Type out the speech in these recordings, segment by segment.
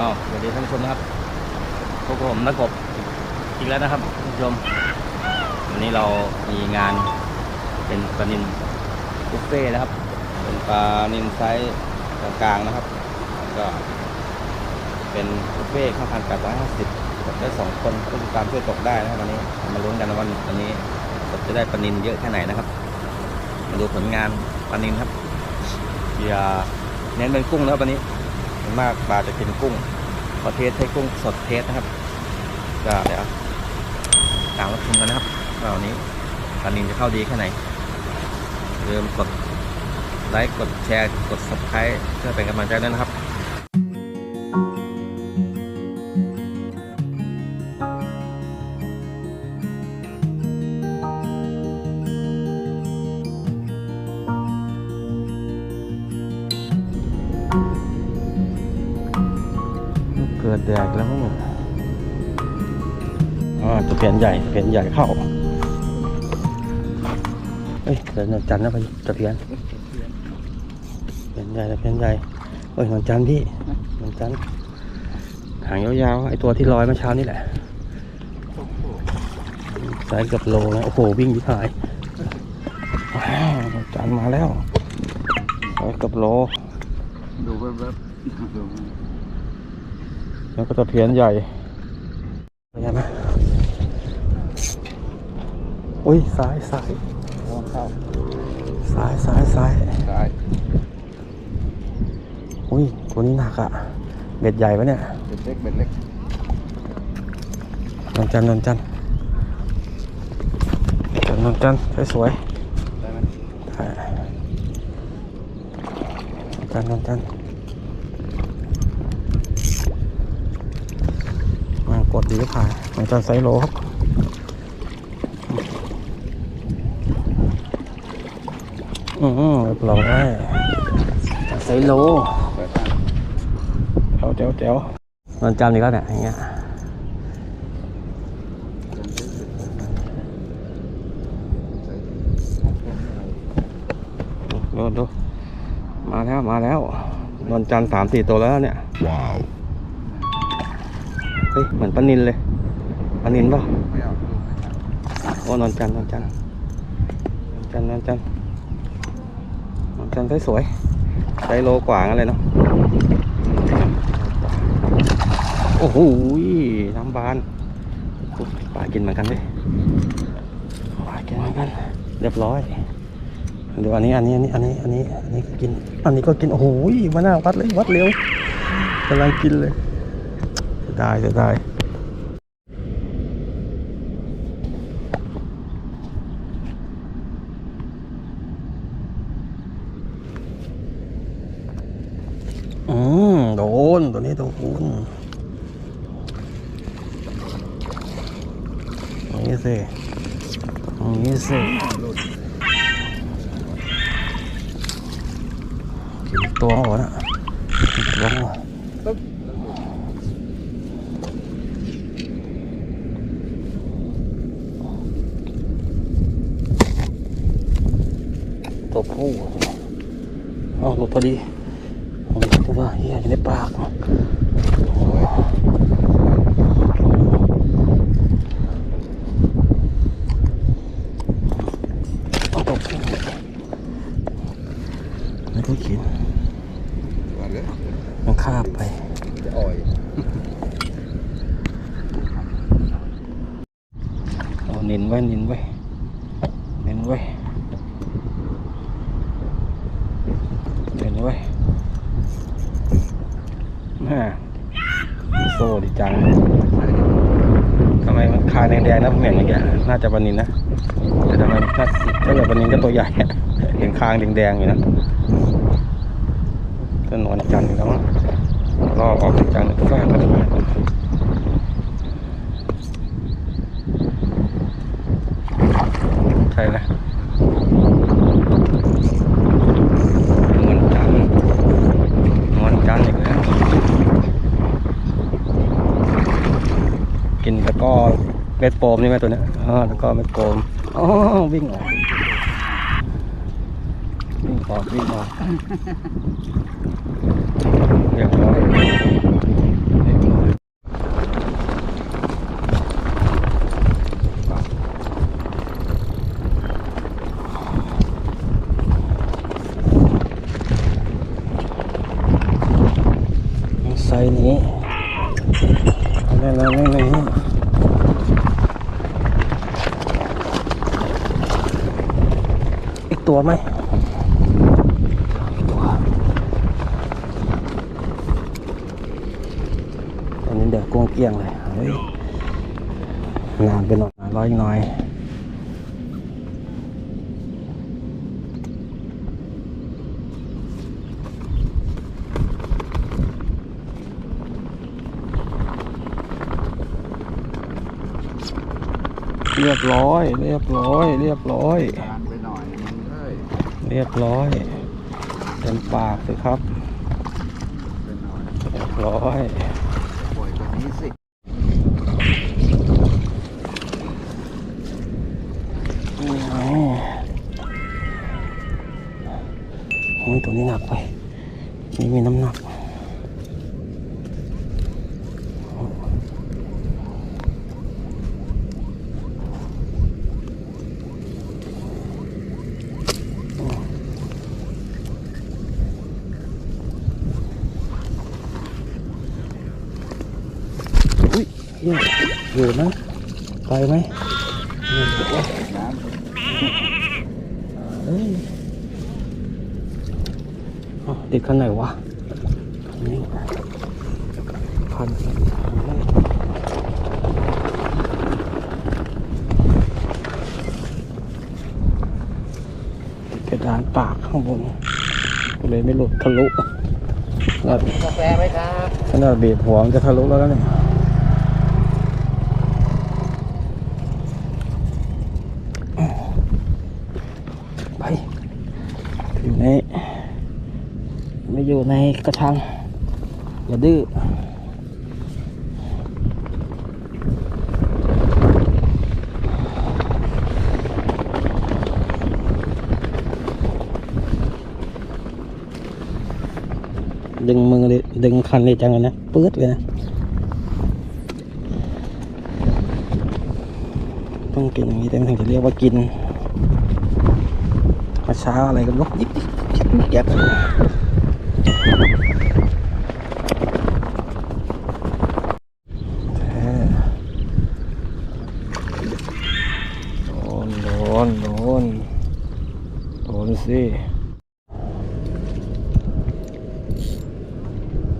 สวัสดีท่านผู้ชมนะครับพวกผมนักกบอีกแล้วนะครับท่านผู้ชม วันนี้เรามีงานเป็นปลานินบุฟเฟ่นะครับ เป็นปลานินไซส์กลางๆนะครับ ก็เป็นบุฟเฟ่ข้าวพันแปดร้อยห้าสิบได้สองคนก็ตามช่วยตกได้นะครับวันนี้มาลุ้นกันนะว่าวันนี้จะได้ปลานินเยอะแค่ไหนนะครับ มาดูผลงานปลานินครับอย่าเน้นเป็นกุ้งนะครับวันนี้ วนมากปลาจะกินกุ้งขอเทสให้กุ้งสดเทสนะครับก็เดี๋ยวตามรับชมกันนะครับว่าวันนี้ปลานินจะเข้าดีแค่ไหนอย่าลืมกดไลค์กดแชร์กด subscribe เพื่อเป็นกำลังใจด้วยนะครับ อ่าตะเพียนใหญ่ตะเพียนใหญ่เข้าเฮ้ยเดี๋ยวนอนจันทร์นะพี่ตะเพียนตะเพียนใหญ่ตะเพียนใหญ่เฮ้ยนอนจันทร์พี่นอนจันทร์หางยาวๆไอตัวที่ลอยเมื่อเช้านี่แหละสายเกับโลนะโอ้โหวิ่งยิ่หายว้าวนอนจันทร์มาแล้วสายเกับโลดูแวบๆดูแล้วก็ตะเพียนใหญ่เห็นไหม อุ้ยซ้ายซ้ายมองเข้าซ้ายซ้ายซ้ายซ้ายอุ้ยตัวนี้หนักอะเบ็ดใหญ่ปะเนี่ยเป็นเล็กเป็นเล็กนนจันทร์นนจันทร์นนจันทร์สวยได้ไหมๆถ่ายนนจันทร์นนจันทร์มากดดีก็ถ่ายนนจันทร์ไซโลครับ อืมเรียบร้อยไซโลเปิดทางเจ๋วเจ๋วเจ๋วมันจำดีก็เนี่ยอย่างเงี้ยดูดูมาแล้วมาแล้วนนจันทร์สามสี่ตัวแล้วเนี่ย ว้าว เฮ้ย เหมือนปลานินเลยปลานินเปล่ะไม่เอาดูไม่เอาโอ้นนจันทร์นนจันทร์นนจันทร์นนจันทร์นน จันทร์สวยๆไซโลกว่างั้นเลยเนาะโอ้โหน้ำบานปลากินเหมือนกันเลยปลากินเหมือนกัน เรียบร้อยเดี๋ยวอันนี้อันนี้อันนี้อันนี้อันนี้อันนี้ก็กิน อันนี้ก็กินโอ้โหมาหน้าวัดเลยวัดเร็วกำลังกินเลยเสียดายเสียดายอืม โดนตัวนี้โดนอย่างนี้สินี้สิตัวหัวน่ะตัวหัวตัวผู้เอาหลุดพอดี เอาหลุดตัวเฮียอยู่ในปากโอ้ยเอาตกไม่ได้กิน ตัวเล็ก มันคาบไป จะอ่อย เอาเน้นไว้เน้นไว้เน้นไว้เน้นไว้แม่โซ่ดีจังทำไมมันคางแดงๆนะผมเห็นเมื่อกี้น่าจะ ปลานินนะแต่ทำไมถ้าถ้าเกิดปลานินก็ตัวใหญ่เห็นคางแดงๆอยู่นะก็นอนจันทร์แล้วรอออกจันทร์ก็ฟาดก็ฟาดใช่นะนวลจันทร์นจันทร์อีกแล้วกินตะก้อ เม็ดโปมใช่ไหมตัวนี้อ๋อแล้วก็เม็ดโปมอ๋อวิ่งออกวิ่งออกวิ่งออกเรียบร้อยไซนี้แล้วแล้วแล้ว ตัวไหมตัวอันนี้เดี๋ยวกวงเกลียงเลยเฮ้ยงานไปหน่อยร้อยหน่อยเรียบร้อย เรียบร้อย เรียบร้อย เรียบร้อยเต็มปากสิครับไปหน่อยเรียบร้อยปล่อยตัวนี้สินี่ไงโอ้ยตัวนี้หนักไปนี่มีน้ำหนัก อุ้ยเหี้ยอยู่นะไปไหมน้เอ้ยอ้าวติดคันไหนวะนี่คันกระดานปากข้างบนก็เลยไม่หลุดทะลุขนาดบขนาดเบียดหัวจะทะลุแล้วนะเนี่ยไป อยู่ในไม่อยู่ในกระชัง อย่าดื้อดึงมือเลยดึงคันเลยจังเลยนะปื๊ดเลยนะ ต้องกินอย่างนี้เต็มถึงจะเรียกว่ากิน มาช้าอะไรกันวะยิบยิบยิบยิบแท้โดนโดนโดนโดนสิ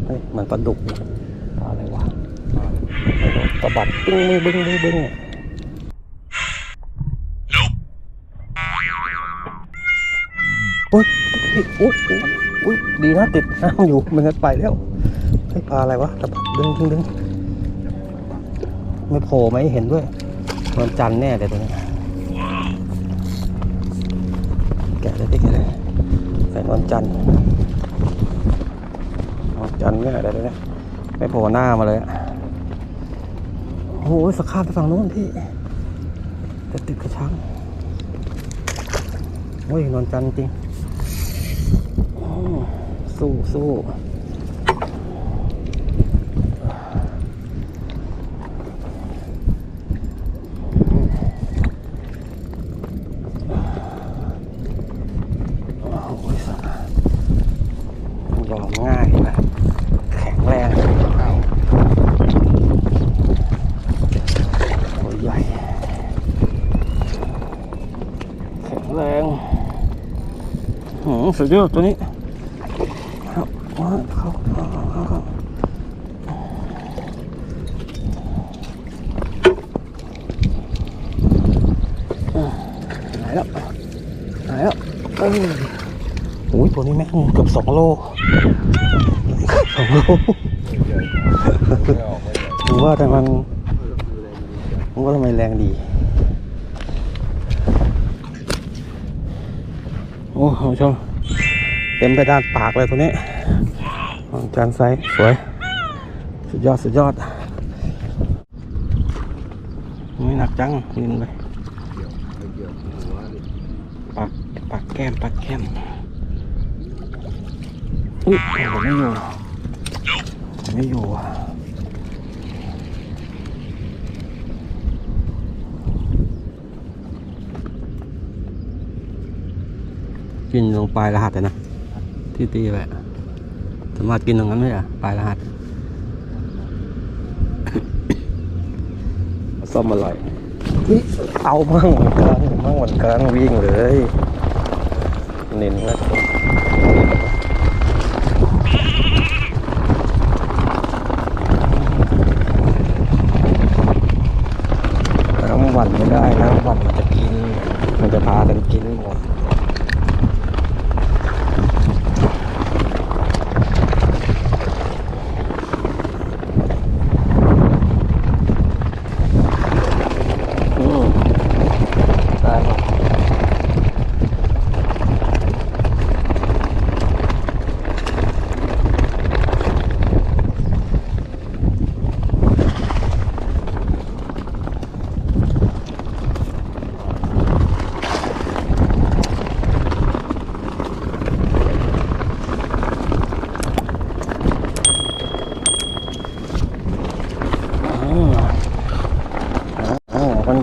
เฮ้ยมันปลาดุกอะไรวะตะบัดตึ้งบึ้งบึ้งบึ้งบึ้ง อุ้ยอุ้ยอุ้ยดีนะติดน้ำอยู่ไมันงั้นไปแล้วให้ปลาอะไรวะตะบัดดึงดึงดึงไม่โผล่ไม่เห็นด้วยวันจันแน่เลยตัวนี้แกะเลยดิแกะเลยใส่วันจันทร์วันจันแน่เลยตัวนี้ไม่โผล่หน้ามาเลยอะโอ้ยสคาบไปฝั่งโน้นพี่จะติดกระชังโอ้ยนอนจันจริง สู้สู้โอ้สัตว์ยอมง่ายนะแข็งแรงตัวใหญ่แข็งแรงหืมสุดยอดตัวนี้ เข้าเข้าเข้าเข้าเข้าอะหายแล้วหายแล้วเอ้ยโอ้ยตัวนี้แม่งเกื อบสองโลสองโลผมว่าแต่มันผมว่าทำไมแรงดี โอ้คุณชม เต็มไปด้านปากเลยตัวนี้ของจานไซส์สวย สุดยอด สุดยอดไม่หนักจังยินเกี่ยวไม่เกี่ยปากปากแก้ม ปากแก้ม อุ้ยไม่อยู่ไม่อยู่อะกินลงปลายรหัสนะ ที่ตีไปสามารถกินตรงนั้นไหมอะปลายรหัสซ่อมอร่อยเอาบ้างหมดกลางมั่งหมดกลางวิ่งเลย เน้นมาก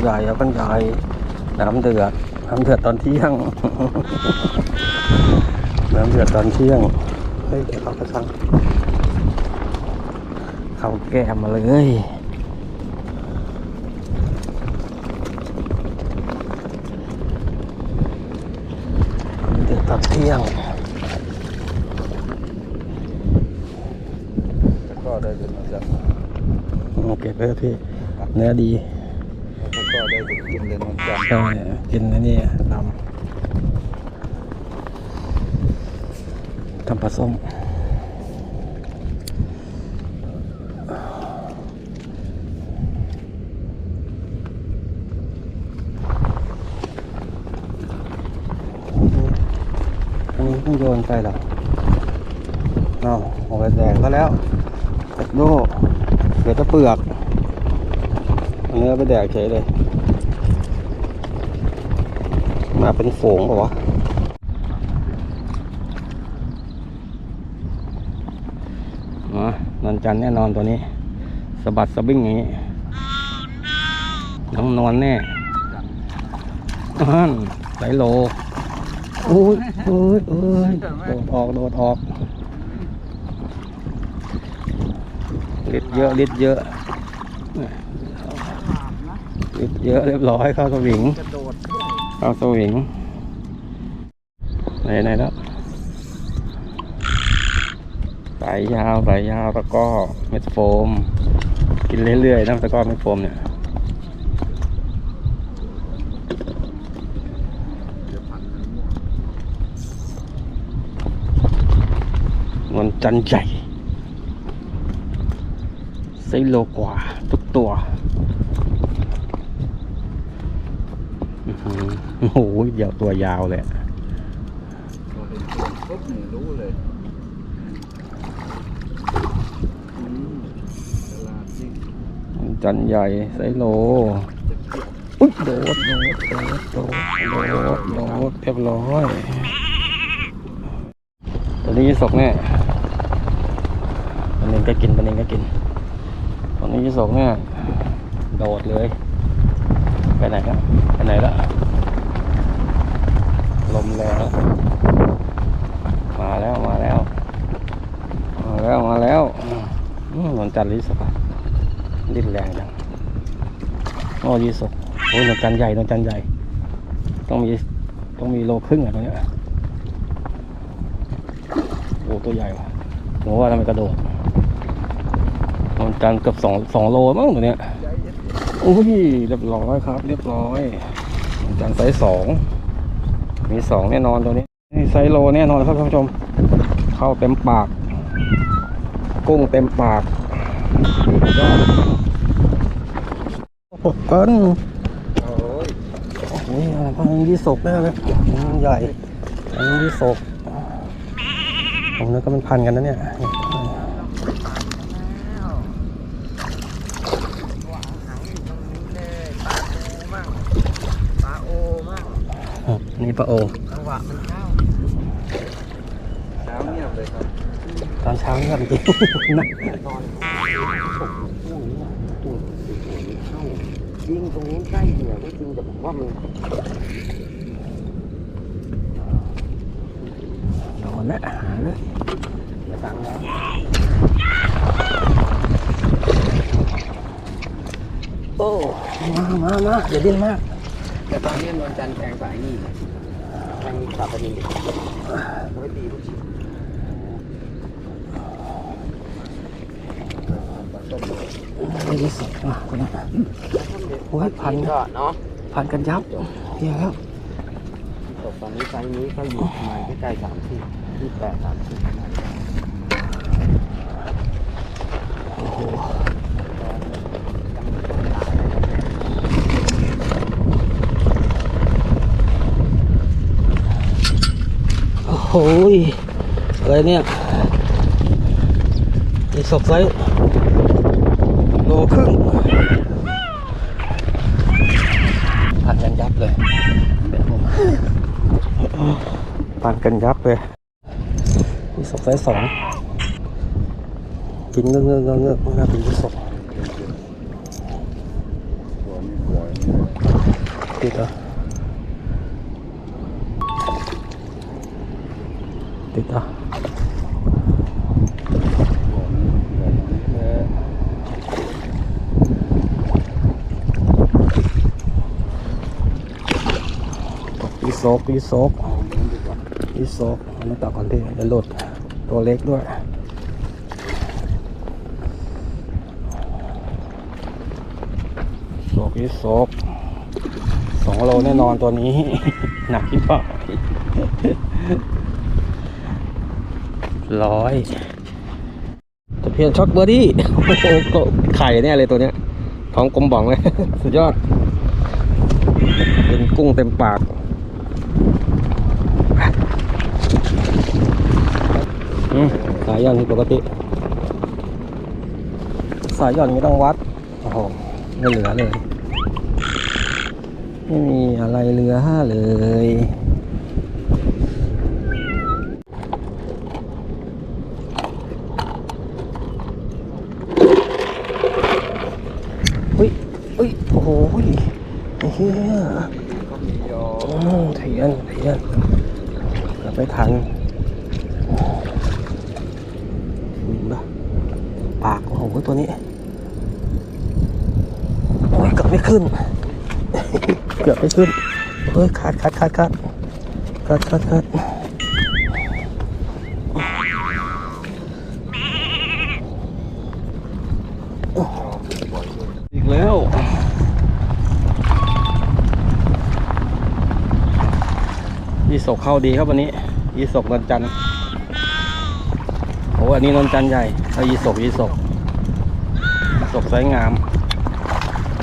ใหญ่เอากันใหญ่น้ำเดือดน้ำเดือดตอนเที่ยง น้ำเดือดตอนเที่ยงเฮ้ยเดี๋ยวเขากระชังเขาแก้มมาเลยน้ำเดือดตอนเที่ยงแล้วก็ได้เป็นจัดอืมเก็บไว้เถอะพี่เนื้อดีแล้วก็ ได้เป็นกินเลยมันจันใช่กินอันนี้ลำทำปลาส้มอันนี้เพิ่งโยนไปเหรอเอาเอาไปแดงก็แล้วเอ็ดโดเหลือแต่เปลือก เนื้อไปแดกเฉยเลย มาเป็นฝูงเปล่าวะนอนจันแน่นอนตัวนี้สะบัดสะบิ้งอย่างนี้น้องนอนแน่อันไหลโลโอ้ยโอ้ยโอ้ยโดดออกโดดออกลิดเยอะลิดเยอะ เยอะเรียบร้อยเข้าสวิงกระโดดเข้าสวิงไหนไหนแล้วสายยาวสายยาวตะก้อเม็ดโฟม กินเรื่อยๆนะตะก้อเม็ดโฟมเนี่ยนกันมั่วนจันใหญ่ไซโลกว่าทุกตัวอื้อหือ โอ้โหเดี๋ยวตัวยาวเลยพอเห็นตัวปุ๊บนี่รู้เลยอืมตลาดจริงนวลจันทร์ใหญ่ไซโลจะเก็บอุ๊ยโดดโดดโดดโดดโดดโดดเรียบร้อยตัวนี้สกแน่ตัวนี้ก็กินตัวนี้ก็กินตัวนี้สกแน่โดดเลย ไปไหนครับไปไหนละ ลมแรงแล้ว มาแล้วมาแล้ว มาแล้วมาแล้วอืมนจันทร์ลิสกอะดิ้นแรงจังโอ้ยีสกโอ้ยนวลจันทร์ใหญ่นวลจันทร์ใหญ่ ต้องมีต้องมีโลครึ่งอะตัวเนี้ยโอ้ตัวใหญ่ว่ะผมว่าทำไมกระโดดนวลจันทร์เกือบสองสองโลมั้งตัวเนี้ยโอ้ยเรียบร้อยครับ เรียบร้อยนวลจันทร์ไซส์สอง มีสองแน่นอนตัวนี้ นี่ไซโลแน่นอนครับท่านผู้ชม เข้าเต็มปาก กุ้งเต็มปากยอดโอ้โหเกินโอ้ยอ้โหพันยี่สกแน่เลยพันใหญ่พันยี่สกผมนึกก็เป็นพันกันนะเนี่ย ปลาโอจังหวะมันเข้าเช้าเงียบเลยครับตอนเช้านี่จริงนะตอนตัวเข้ายิงตรงนี้ใกล้เหนือก็จริงแต่ผมว่ามันโดนแล้วหาเลยอย่าตังค์แล้วโอ้ มามามาอย่าดิ้นมาก แต่ตอนนี้นวลจันทร์แทงสายนี่ แทงปลาปลานิลเขาไปตีลูกชิ้นไม่ได้สดมาคนนั้โอ้ยพันก็เนาะพันกันยับเฮียแล้วตกตอนนี้ไซส์นี้ก็อยู่ประมาณใกล้ๆสามสิบยี่แปดสามสิบโอ้โห ยอะไรเนี่ยมีศกไซส์โลครึ่งพันกันยับเลยเดี๋ยวผมพันกันยับเลยมีศกไซส์สองกินเงือกเงือกเงือกเงือกน่าเป็นที่ศกติดเหรอ ติดเหรออีโซกอีโซกอีโซกอันนี้ต่อก่อนที่เดี๋ยวหลุดตัวเล็กด้วยโศกยี่โศกสองโลแน่นอนตัวนี้ หนักที่เปล่า ร้อยตะเพียนช็อตเบอร์ดี้ไข่แน่เลยตัวเนี้ยท้องกลมบ่องเลย สุดยอด เป็นกุ้งเต็มปากสายย่อนที่ปกติ สายย่อนไม่ต้องวัด โอ้โห ไม่เหลือเลย ไม่มีอะไรเหลือเลยอุ้ย โอ้โห ไอ้เฮียอืมเทียนเทียนเกือบไม่ทันอืมปะปากโอ้โหตัวนี้ โอ้ยเกือบไม่ขึ้น เกือบไม่ขึ้นเฮ้ยขาดขาดขาดขาดขาดขาดขาด สกเข้าดีครับวันนี้ยีสกนนจันโอ้อันนี้นนจันใหญ่เอายีสกยีสกสกไซงาม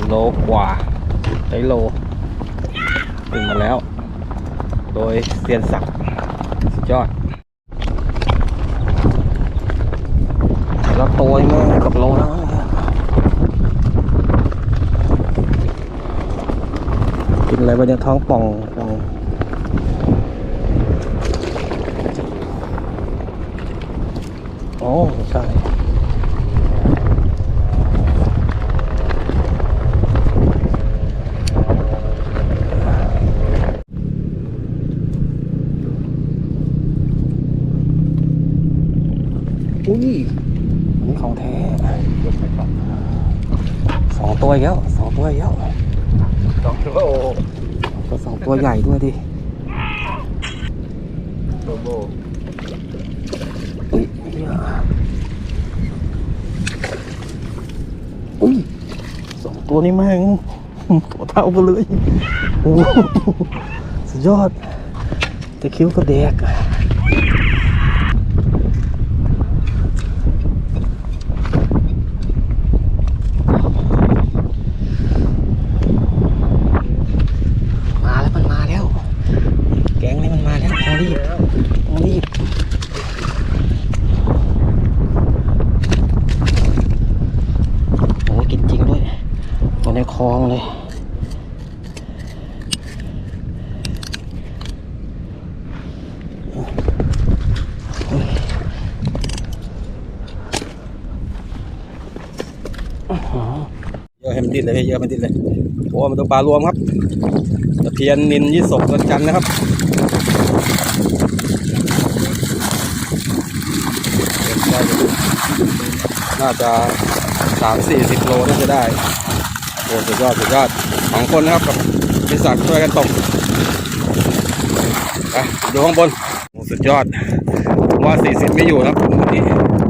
โลกว่าไซโลขึ้นมาแล้ว โดยเซียนศักดิ์สุดยอดแล้วตัวแม่งเกับโลแล้วกินอะไรไปเนี่ยท้องป่อง องโอ้ใช่อุ้ยอันนี้ของแท้สองตัวอีกแล้วสองตัวอีกแล้วสองโลก็สองตัวใหญ่ด้วยดิ โลโบ อุ้ยเหี้ย อุ้ยสองตัวนี้แม่งตัวเท่ากันเลยโอ้สุดยอดตะคิ้วก็แดกมาแล้วมันมาแล้ว แก๊งนี้มันมาแล้วต้องรีบต้องรีบโอ้ยกินจริงด้วยตัวในคลองเลย เยอะให้มัน ดิ้นเลยเยอะมันดิ้นเลยโอ้มันตัวปลารวมครับตะเพียนนินยี่สกตัวจันนะครับน่าจะสามสี่สิบโลน่าจะได้โอ้สุดยอดสุดยอดสองคนนะครับกับพิศักช่วยกันตกไปดูข้างบนโอ้สุดยอดว่าสี่สิบไม่อยู่นะครับนนี้